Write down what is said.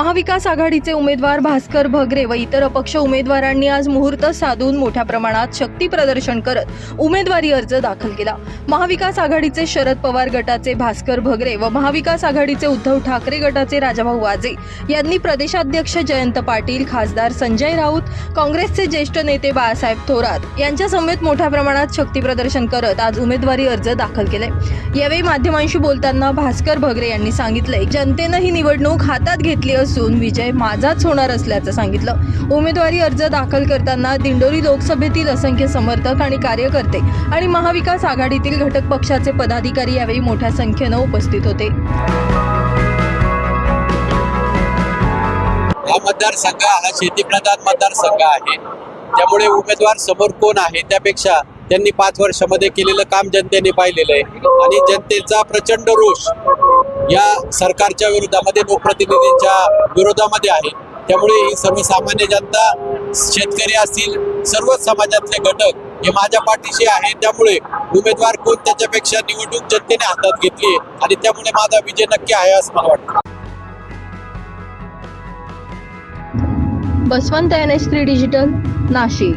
महाविकास आघाडीचे उमेदवार भास्कर भगरे व इतर अपक्ष उमेदवारांनी आज मुहूर्त साधून मोठ्या प्रमाणात शक्ती प्रदर्शन करत उमेदवारी अर्ज दाखल केला. महाविकास आघाडीचे शरद पवार गटाचे भास्कर भगरे व महाविकास आघाडीचे उद्धव ठाकरे गटाचे राजाभाऊ वाजे यांनी प्रदेशाध्यक्ष जयंत पाटील खासदार संजय राऊत काँग्रेसचे ज्येष्ठ नेते बाळासाहेब थोरात यांच्या समेत मोठ्या प्रमाणात शक्ती प्रदर्शन करत आज उमेदवारी अर्ज दाखल केले. यावेळी माध्यमांशी बोलताना भास्कर भगरे यांनी सांगितले जनतेनं ही निवडणूक हातात घेतली असून विजय माझाच होणार असल्याचं सांगितलं. उमेदवारी अर्ज दाखल करताना दिंडोरी लोकसभेतील असंख्य समर्थक आणि कार्यकर्ते आणि महाविकास आघाडीतील घटक पक्षाचे पदाधिकारी यावेळी मोठ्या संख्येनं उपस्थित होते. हा मतदारसंघ हा शेतीप्रधान मतदारसंघ आहे. त्यामुळे उमेदवार समोर कोण आहे त्यापेक्षा त्यांनी पाच वर्षामध्ये केलेलं काम जनतेने पाहिलेलं आहे. आणि जनतेचा प्रचंड रोष. या सरकारच्या विरोधामध्ये लोकप्रतिनिधींच्या विरोधामध्ये आहे. त्यामुळे ही सर्वसामान्य जनता शेतकरी असतील सर्वच समाजातले घटक हे माझ्या पाठीशी आहे त्यामुळे उमेदवार कोण त्याच्यापेक्षा निवडणूक जनतेने हातात घेतली आणि त्यामुळे माझा विजय नक्की आहे असं मला वाटतं. Basavant N S three digital Nashik.